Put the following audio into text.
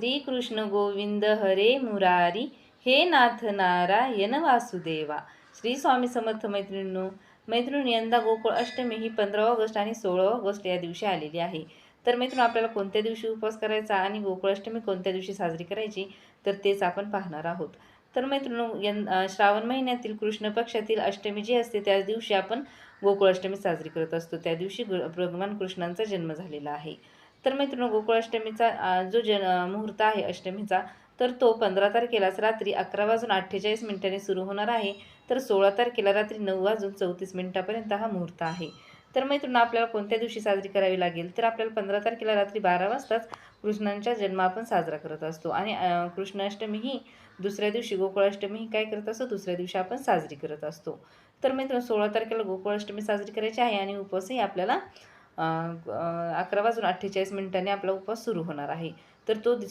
श्रीकृष्ण गोविंद हरे मुरारी हे नाथ नारायण वासुदेवा. श्री स्वामी समर्थ मैत्रिणींनो मैत्रिणी यंदा गोकुळ अष्टमी ही पंधरा ऑगस्ट आणि सोळा ऑगस्ट या दिवशी आलेली आहे. तर मैत्रिणी आपल्याला कोणत्या दिवशी उपवास करायचा आणि गोकुळ अष्टमी कोणत्या दिवशी साजरी करायची तर तेच आपण पाहणार आहोत. तर मैत्रिणी यं श्रावण महिन्यातील कृष्ण पक्षातील अष्टमी जी असते त्याच दिवशी आपण गोकुळ अष्टमी साजरी करत असतो. त्या दिवशी भगवान कृष्णांचा जन्म झालेला आहे. तर मित्रांनो गोकुळाष्टमीचा जो जन मुहूर्त आहे अष्टमीचा तर तो पंधरा तारखेलाच रात्री अकरा वाजून अठ्ठेचाळीस मिनिटांनी सुरू होणार आहे. तर सोळा तारखेला रात्री नऊ वाजून चौतीस मिनिटापर्यंत हा मुहूर्त आहे. तर मैत्रिणी आपल्याला कोणत्या दिवशी साजरी करावी लागेल? तर आपल्याला पंधरा तारखेला रात्री बारा वाजताच कृष्णांचा जन्म आपण साजरा करत असतो. आणि कृष्णाष्टमी ही दुसऱ्या दिवशी गोकुळाष्टमी ही काय करत असतो? दुसऱ्या दिवशी आपण साजरी करत असतो. तर मित्रांनो सोळा तारखेला गोकुळाष्टमी साजरी करायची आहे आणि उपवासही आपल्याला अकरा वाजून अठ्ठेचाळीस मिनिटांनी आपला उपवास सुरू होणार आहे. तर तो दिस